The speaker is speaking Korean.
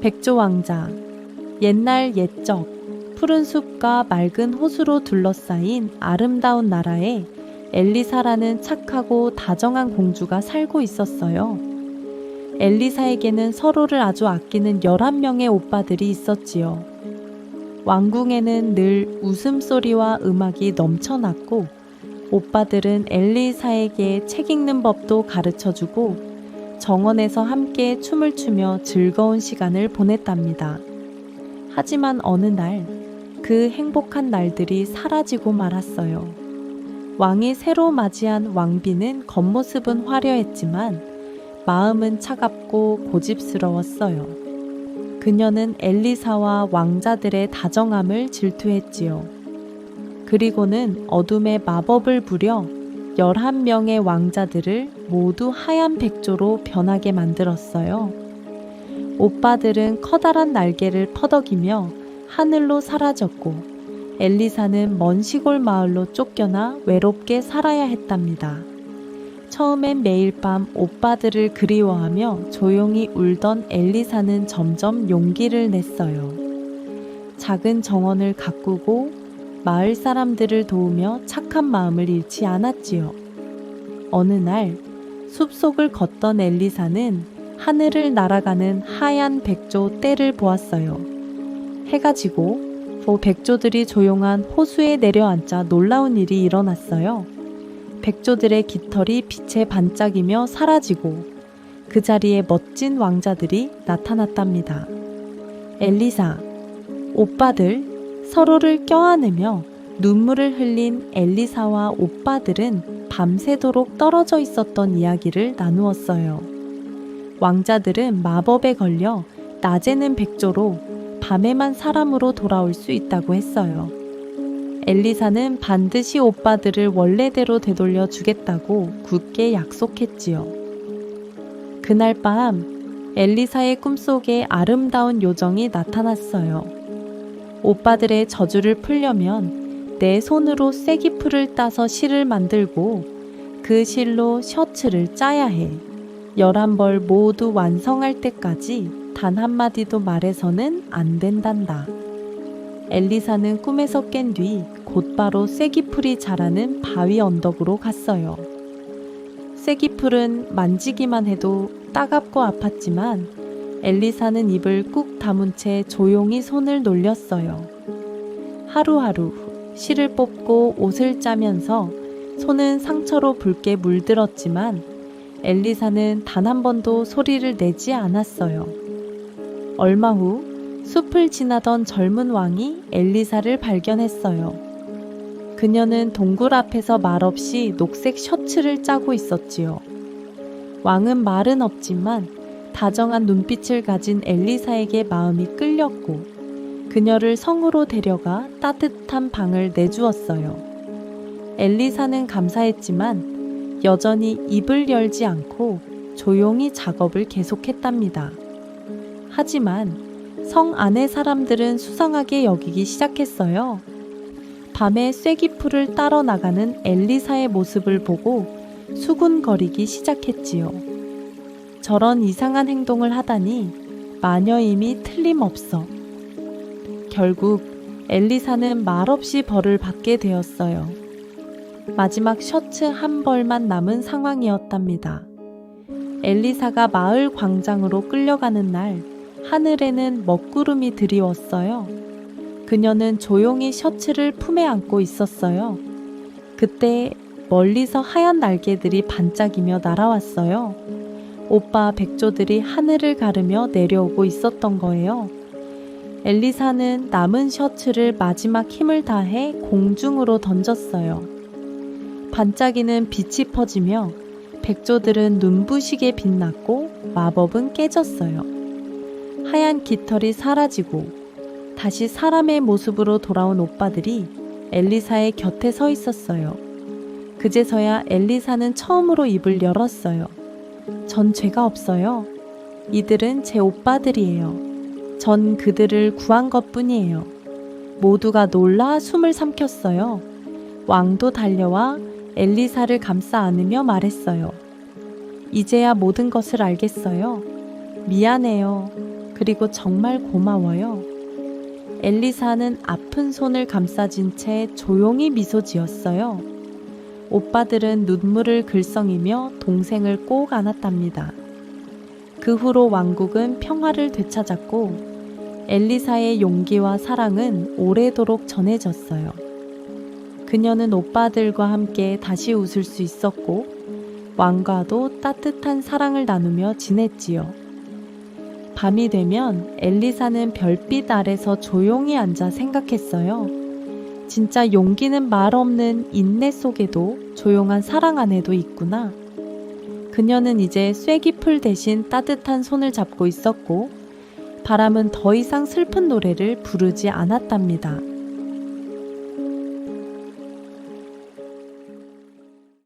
백조 왕자. 옛날 옛적 푸른 숲과 맑은 호수로 둘러싸인 아름다운 나라에 엘리사라는 착하고 다정한 공주가 살고 있었어요. 엘리사에게는 서로를 아주 아끼는 11명의 오빠들이 있었지요. 왕궁에는 늘 웃음소리와 음악이 넘쳐났고 오빠들은 엘리사에게 책 읽는 법도 가르쳐 주고 정원에서 함께 춤을 추며 즐거운 시간을 보냈답니다. 하지만 어느 날 그 행복한 날들이 사라지고 말았어요. 왕이 새로 맞이한 왕비는 겉모습은 화려했지만 마음은 차갑고 고집스러웠어요. 그녀는 엘리사와 왕자들의 다정함을 질투했지요. 그리고는 어둠의 마법을 부려 11명의 왕자들을 모두 하얀 백조로 변하게 만들었어요. 오빠들은 커다란 날개를 퍼덕이며 하늘로 사라졌고 엘리사는 먼 시골 마을로 쫓겨나 외롭게 살아야 했답니다. 처음엔 매일 밤 오빠들을 그리워하며 조용히 울던 엘리사는 점점 용기를 냈어요. 작은 정원을 가꾸고 마을 사람들을 도우며 착한 마음을 잃지 않았지요. 어느 날 숲속을 걷던 엘리사는 하늘을 날아가는 하얀 백조 떼를 보았어요. 해가 지고 백조들이 조용한 호수에 내려앉자 놀라운 일이 일어났어요. 백조들의 깃털이 빛에 반짝이며 사라지고 그 자리에 멋진 왕자들이 나타났답니다. 엘리사, 오빠들 서로를 껴안으며 눈물을 흘린 엘리사와 오빠들은 밤새도록 떨어져 있었던 이야기를 나누었어요. 왕자들은 마법에 걸려 낮에는 백조로 밤에만 사람으로 돌아올 수 있다고 했어요. 엘리사는 반드시 오빠들을 원래대로 되돌려 주겠다고 굳게 약속했지요. 그날 밤 엘리사의 꿈속에 아름다운 요정이 나타났어요. 오빠들의 저주를 풀려면 내 손으로 쐐기풀을 따서 실을 만들고 그 실로 셔츠를 짜야 해. 열한 벌 모두 완성할 때까지 단 한마디도 말해서는 안 된단다. 엘리사는 꿈에서 깬 뒤 곧바로 쐐기풀이 자라는 바위 언덕으로 갔어요. 쐐기풀은 만지기만 해도 따갑고 아팠지만 엘리사는 입을 꾹 다문 채 조용히 손을 놀렸어요. 하루하루 실을 뽑고 옷을 짜면서 손은 상처로 붉게 물들었지만 엘리사는 단 한 번도 소리를 내지 않았어요. 얼마 후 숲을 지나던 젊은 왕이 엘리사를 발견했어요. 그녀는 동굴 앞에서 말없이 녹색 셔츠를 짜고 있었지요. 왕은 말은 없지만 다정한 눈빛을 가진 엘리사에게 마음이 끌렸고 그녀를 성으로 데려가 따뜻한 방을 내주었어요. 엘리사는 감사했지만 여전히 입을 열지 않고 조용히 작업을 계속했답니다. 하지만 성 안의 사람들은 수상하게 여기기 시작했어요. 밤에 쐐기풀을 따러 나가는 엘리사의 모습을 보고 수군거리기 시작했지요. 저런 이상한 행동을 하다니 마녀임이 틀림없어. 결국 엘리사는 말없이 벌을 받게 되었어요. 마지막 셔츠 한 벌만 남은 상황이었답니다. 엘리사가 마을 광장으로 끌려가는 날, 하늘에는 먹구름이 드리웠어요. 그녀는 조용히 셔츠를 품에 안고 있었어요. 그때 멀리서 하얀 날개들이 반짝이며 날아왔어요. 오빠 백조들이 하늘을 가르며 내려오고 있었던 거예요. 엘리사는 남은 셔츠를 마지막 힘을 다해 공중으로 던졌어요. 반짝이는 빛이 퍼지며 백조들은 눈부시게 빛났고 마법은 깨졌어요. 하얀 깃털이 사라지고 다시 사람의 모습으로 돌아온 오빠들이 엘리사의 곁에 서 있었어요. 그제서야 엘리사는 처음으로 입을 열었어요. 전 죄가 없어요. 이들은 제 오빠들이에요. 전 그들을 구한 것 뿐이에요. 모두가 놀라 숨을 삼켰어요. 왕도 달려와 엘리사를 감싸 안으며 말했어요. 이제야 모든 것을 알겠어요. 미안해요. 그리고 정말 고마워요. 엘리사는 아픈 손을 감싸진 채 조용히 미소 지었어요. 오빠들은 눈물을 글썽이며 동생을 꼭 안았답니다. 그 후로 왕국은 평화를 되찾았고 엘리사의 용기와 사랑은 오래도록 전해졌어요. 그녀는 오빠들과 함께 다시 웃을 수 있었고 왕과도 따뜻한 사랑을 나누며 지냈지요. 밤이 되면 엘리사는 별빛 아래서 조용히 앉아 생각했어요. 진짜 용기는 말 없는 인내 속에도 조용한 사랑 안에도 있구나. 그녀는 이제 쐐기풀 대신 따뜻한 손을 잡고 있었고, 바람은 더 이상 슬픈 노래를 부르지 않았답니다.